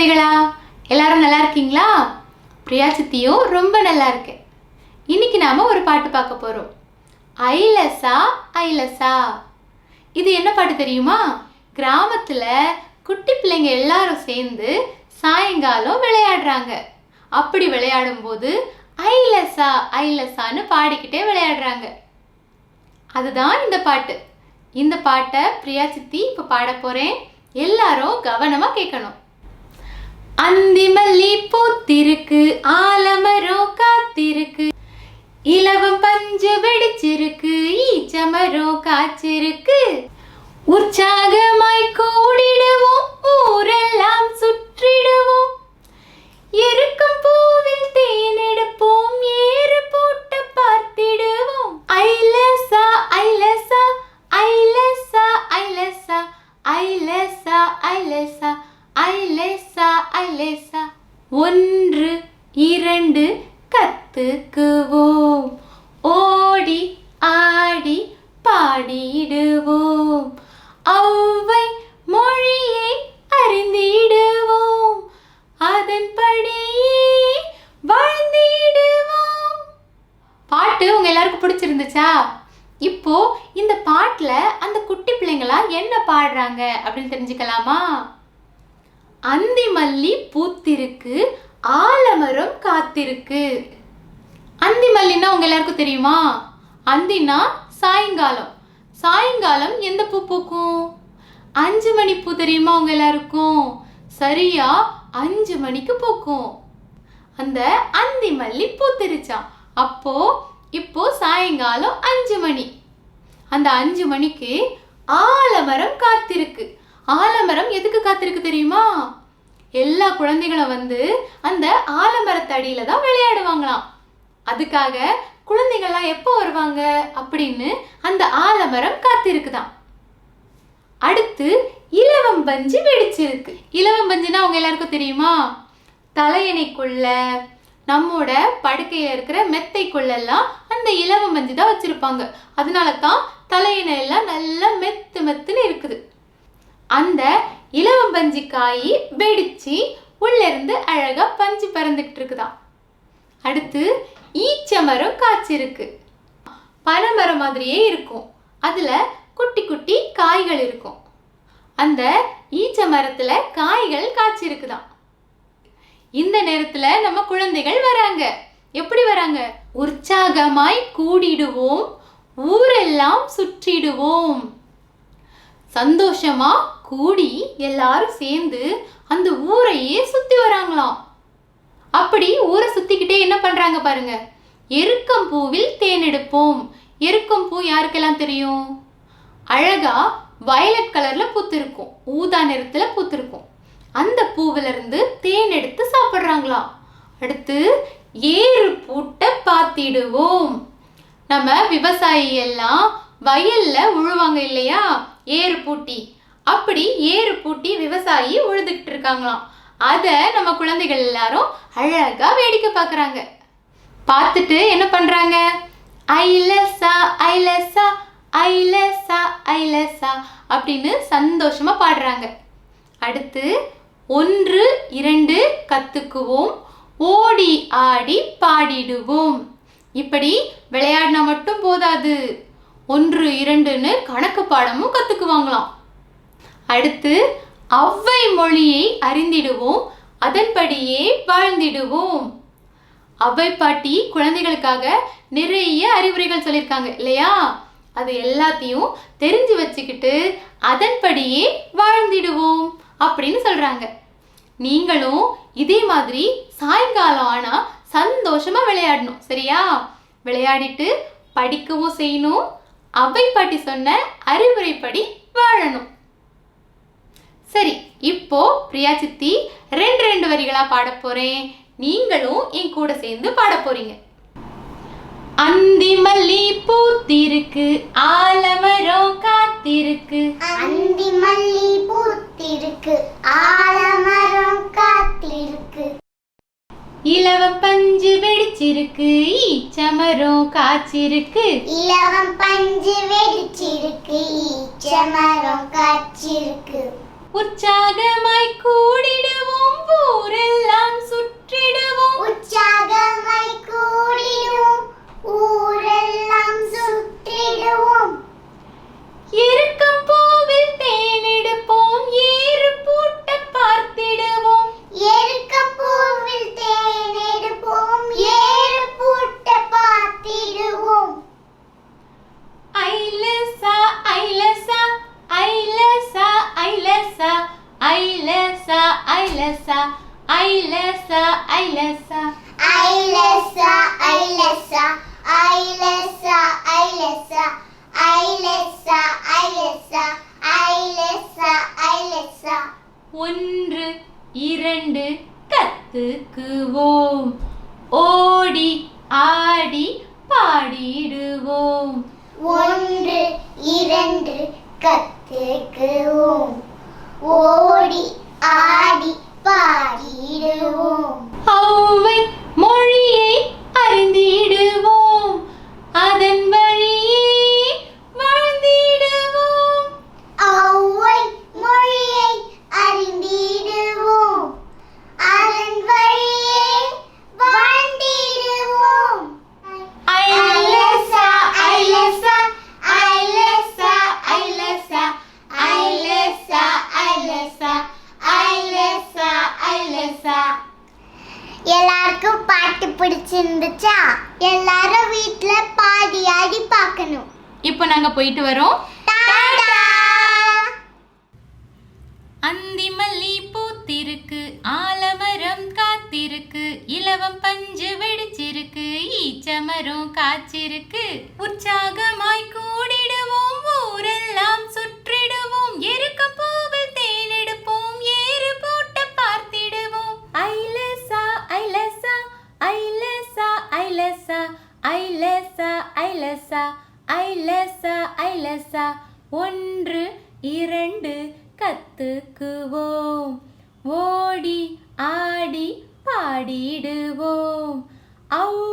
குழந்தைகளா? எல்லாரும் நல்லா இருக்கீங்களா? பிரியா சித்தியும் ரொம்ப நல்லா இருக்கேன் இன்னைக்கு நாம ஒரு பாட்டு பார்க்க போறோம். ஐலசா ஐலசா. இது என்ன பாட்டு தெரியுமா? கிராமத்துல குட்டி பிள்ளைங்க எல்லாரும் சேர்ந்து சாயங்காலம் விளையாடுறாங்க. அப்படி விளையாடும் போது ஐலசா ஐலசான்னு பாடிக்கிட்டே விளையாடுறாங்க. அதுதான் இந்த பாட்டு. இந்த பாட்டை பிரியா சித்தி இப்போ பாட போறேன். எல்லாரும் கவனமாக கேட்கணும். அந்தி மல்லி பூத்திருக்கு ஆலமரம் காத்திருக்கு. இலவம் பஞ்சு வெடிச்சிருக்கு ஈச்சமரம் காய்ச்சிருக்கு. உற்சாக இந்த பாட்டில் அந்த குட்டி பிள்ளைங்களா என்ன பாடுறாங்க அப்படின்னு தெரிஞ்சுக்கலாமா? அந்தி மல்லி பூத்திருக்கு ஆலமரம் காத்திருக்கு. அந்தி மல்லின்னா உங்க எல்லாருக்கும் தெரியுமா? அந்தினா சாயங்காலம். சாயங்காலம் எந்த பூ பூக்கும்? அஞ்சு மணி பூ தெரியுமா உங்க எல்லாருக்கும்? சரியா அஞ்சு மணிக்கு பூக்கும். அந்த அந்தி மல்லி பூத்திருச்சான் அப்போ இப்போ சாயங்காலம் அஞ்சு மணி. அந்த அஞ்சு மணிக்கு ஆலமரம் காத்திருக்கு. ஆலமரம் எதுக்கு காத்திருக்கு தெரியுமா? எல்லா குழந்தைகளும் வந்து அந்த ஆலமரத்தடியில தான் விளையாடுவாங்களாம். அதுக்காக குழந்தைகள்லாம் எப்போ வருவாங்க அப்படின்னு அந்த ஆலமரம் காத்திருக்குதான் அடுத்து இலவம் பஞ்சு வெடிச்சிருக்கு. இலவம் பஞ்சுனா அவங்க எல்லாருக்கும் தெரியுமா? தலையணைக்குள்ள நம்மோட படுக்கையில் இருக்கிற மெத்தைக்குள்ளெல்லாம் அந்த இலவம் மஞ்சள் தான் வச்சுருப்பாங்க. அதனால தான் தலையின எல்லாம் நல்லா மெத்து மெத்துன்னு இருக்குது. அந்த இலவம் பஞ்சு காய் வெடிச்சு உள்ளேருந்து இருந்து பஞ்சு பறந்துக்கிட்டு இருக்குதான் அடுத்து ஈச்ச மரம் காய்ச்சிருக்கு. பனைமரம் மாதிரியே இருக்கும். அதில் குட்டி குட்டி காய்கள் இருக்கும். அந்த ஈச்ச மரத்தில் காய்கள் காய்ச்சிருக்குதான் இந்த நேரத்தில் நம்ம குழந்தைகள் வராங்க. எப்படி வராங்க? உற்சாகமாய் கூடிடுவோம் ஊரெல்லாம் சுற்றிடுவோம். சந்தோஷமா கூடி எல்லாரும் சேர்ந்து அந்த ஊரையே சுத்தி வராங்களாம். அப்படி ஊரை சுத்திக்கிட்டே என்ன பண்றாங்க பாருங்க. எருக்கம் பூவில் தேன் எடுப்போம். எருக்கம் பூ யாருக்கெல்லாம் தெரியும்? அழகா வயலட் கலர்ல பூத்திருக்கும். ஊதா நிறத்துல பூத்திருக்கும். அந்த பூவிலிருந்து தேன் எடுத்து சாப்பிட்றாங்களாம். அடுத்து ஏறு பூட்ட பார்த்திடுவோம். நம்ம விவசாயி எல்லாம் வயல்ல உழுவாங்க இல்லையா? ஏறு பூட்டி. அப்படி ஏறு பூட்டி விவசாயி உழுதுகிட்டு இருக்காங்களாம். அதை நம்ம குழந்தைகள் எல்லாரும் அழகா வேடிக்கை பார்க்குறாங்க. பார்த்துட்டு என்ன பண்றாங்க? ஐலசா ஐலசா ஐலசா ஐலசா அப்படின்னு சந்தோஷமா பாடுறாங்க. அடுத்து ஒன்று இரண்டு கத்துக்குவோம். ஓடி ஆடி பாடிடுவோம். இப்படி விளையாடினா மட்டும் போதாது. ஒன்று இரண்டுன்னு கணக்கு பாடமும் கத்துக்குவாங்களாம். அடுத்து அவ்வை மொழியை அறிந்திடுவோம். அதன்படியே வாழ்ந்திடுவோம். அவ்வை பாட்டி குழந்தைகளுக்காக நிறைய அறிவுரைகள் சொல்லியிருக்காங்க இல்லையா? அது எல்லாத்தையும் தெரிஞ்சு வச்சுக்கிட்டு அதன்படியே வாழ்ந்திடுவோம் அப்படின்னு சொல்றாங்க. நீங்களும் இதே மாதிரி சாயங்காலம் ஆனா சந்தோஷமா விளையாடணும் சரியா? விளையாடிட்டு படிக்கவும் செய்யணும் அவை பாட்டி சொன்ன அறிவுரைப்படி வாழணும். சரி இப்போ பிரியா சித்தி ரெண்டு ரெண்டு வரிகளா பாட போறேன். நீங்களும் என் கூட சேர்ந்து பாட போறீங்க. அந்தி மல்லி பூத்திருக்கு ஆலமரம் காத்திருக்கு. அந்தி மல்லி பூத்திருக்கு ஆலமரம் இலவம் பஞ்சு வெடிச்சிருக்கு ஈச்சமரம் காய்ச்சிருக்கு. இலவம் பஞ்சு வெடிச்சிருக்கு ஈச்சமரம் காய்ச்சிருக்கு. உற்சாகமாய் கூடிடுவோம் ஊரெல்லாம் சுற்றிடுவோம். உற்சாகமாய் கூடிடுவோம் ஐலசா ஐலசா ஐலசா. ஐலசா ஐலசா ஐலசா ஐலசா ஐலசா ஐலசா ஐலசா ஐலசா. ஒன்று இரண்டு கத்துக்குவோம். ஓடி ஆடி பாடிடுவோம். ஒன்று இரண்டு கத்துக்குவோம். ஓடி ஆடி பாடிடுவோம். ஔவை மொழியை அறிந்திடுவோம் பிடிச்சிருந்துச்சா எல்லாரும் வீட்ல பாடி ஆடி பார்க்கணும். இப்போ நாங்க போயிட்டு வரோம். டாடா! அந்தி மல்லி பூத்திருக்கு ஆலமரம் காத்திருக்கு இலவம் பஞ்சு வெடிச்சிருக்கு ஈச்சமரம் காய்ச்சிருக்கு. உற்சாகமாய் கூடிடுவோம் ஐலசா ஐலசா ஐலசா. ஐலசா ஒன்று இரண்டு கத்துக்குவோம். ஓடி ஆடி பாடிடுவோம். ஔ